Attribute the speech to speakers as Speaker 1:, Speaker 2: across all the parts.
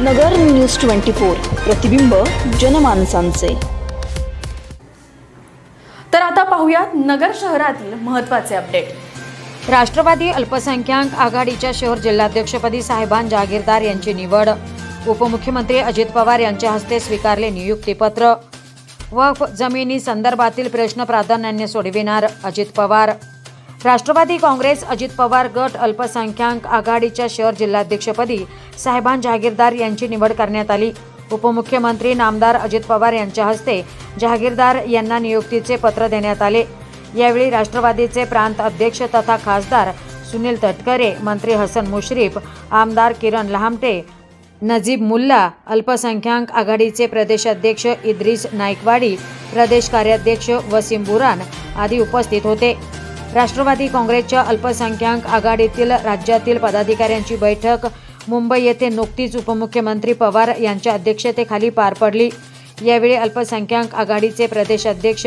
Speaker 1: नगर news twenty four प्रतिबिंब जनमानसांचे.
Speaker 2: तर आता पाहूयात नगर शहरातील महत्त्वाचे अपडेट.
Speaker 3: राष्ट्रवादी अल्पसंख्याक आघाडीच्या शहर जिल्हाध्यक्षपदी साहेबान जहागीरदार यांची निवड. उपमुख्यमंत्री अजित पवार यांच्या हस्ते स्वीकारले नियुक्तीपत्र. वक्फ जमिनी संदर्भातील प्रश्न प्राधान्याने सोडविणार अजित पवार. राष्ट्रवादी काँग्रेस अजित पवार गट अल्पसंख्याक आघाडीच्या शहर जिल्हाध्यक्षपदी साहेबान जहागीरदार यांची निवड करण्यात आली. उपमुख्यमंत्री नामदार अजित पवार यांच्या हस्ते जहागीरदार यांना नियुक्तीचे पत्र देण्यात आले. यावेळी राष्ट्रवादीचे प्रांत अध्यक्ष तथा खासदार सुनील तटकरे मंत्री हसन मुश्रीफ आमदार किरण लहामटे नजीब मुल्ला अल्पसंख्याक आघाडीचे प्रदेशाध्यक्ष इद्रिस नाईकवाडी प्रदेश कार्याध्यक्ष वसीम बुरान आदी उपस्थित होते. राष्ट्रवादी काँग्रेसच्या अल्पसंख्याक आघाडीतील राज्यातील पदाधिकाऱ्यांची बैठक. मुंबई येथे नुकतीच उपमुख्यमंत्री पवार यांच्या अध्यक्षतेखाली पार पडली. यावेळी अल्पसंख्याक आघाडीचे प्रदेश अध्यक्ष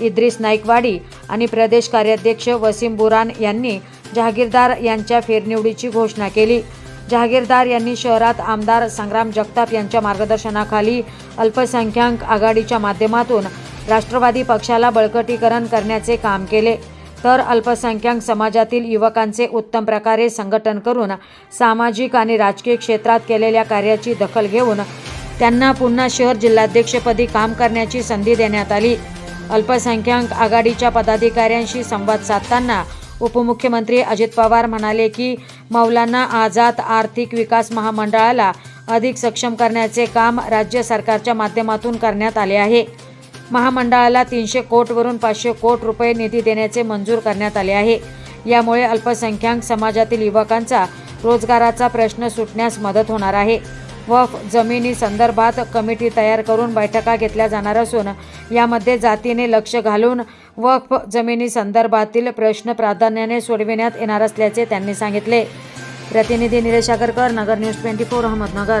Speaker 3: इद्रिस नाईकवाडी आणि प्रदेश कार्याध्यक्ष वसीम बुरान यांनी जहागीरदार यांच्या फेरनिवडीची घोषणा केली. जहागीरदार यांनी शहरात आमदार संग्राम जगताप यांच्या मार्गदर्शनाखाली अल्पसंख्याक आघाडीच्या माध्यमातून राष्ट्रवादी पक्षाला बळकटीकरण करण्याचे काम केले. तर अल्पसंख्याक समाजातील युवकांचे उत्तम प्रकारे संघटन करून सामाजिक आणि राजकीय क्षेत्रात केलेल्या कार्याची दखल घेऊन त्यांना पुन्हा शहर जिल्हाध्यक्षपदी काम करण्याची संधी देण्यात आली. अल्पसंख्याक आघाडीच्या पदाधिकाऱ्यांशी संवाद साधताना उपमुख्यमंत्री अजित पवार म्हणाले की मौलाना आझाद आर्थिक विकास महामंडळाला अधिक सक्षम करण्याचे काम राज्य सरकारच्या माध्यमातून करण्यात आले आहे. महामंडळाला तीनशे कोटवरून पाचशे कोट रुपये निधी देण्याचे मंजूर करण्यात आले आहे. यामुळे अल्पसंख्याक समाजातील युवकांचा रोजगाराचा प्रश्न सुटण्यास मदत होणार आहे. वफ जमिनी संदर्भात कमिटी तयार करून बैठका घेतल्या जाणार असून यामध्ये जातीने लक्ष घालून वफ जमिनी संदर्भातील प्रश्न प्राधान्याने सोडविण्यात येणार असल्याचे त्यांनी सांगितले. प्रतिनिधी Nilesh Agarkar Nagar news twenty four Ahmednagar.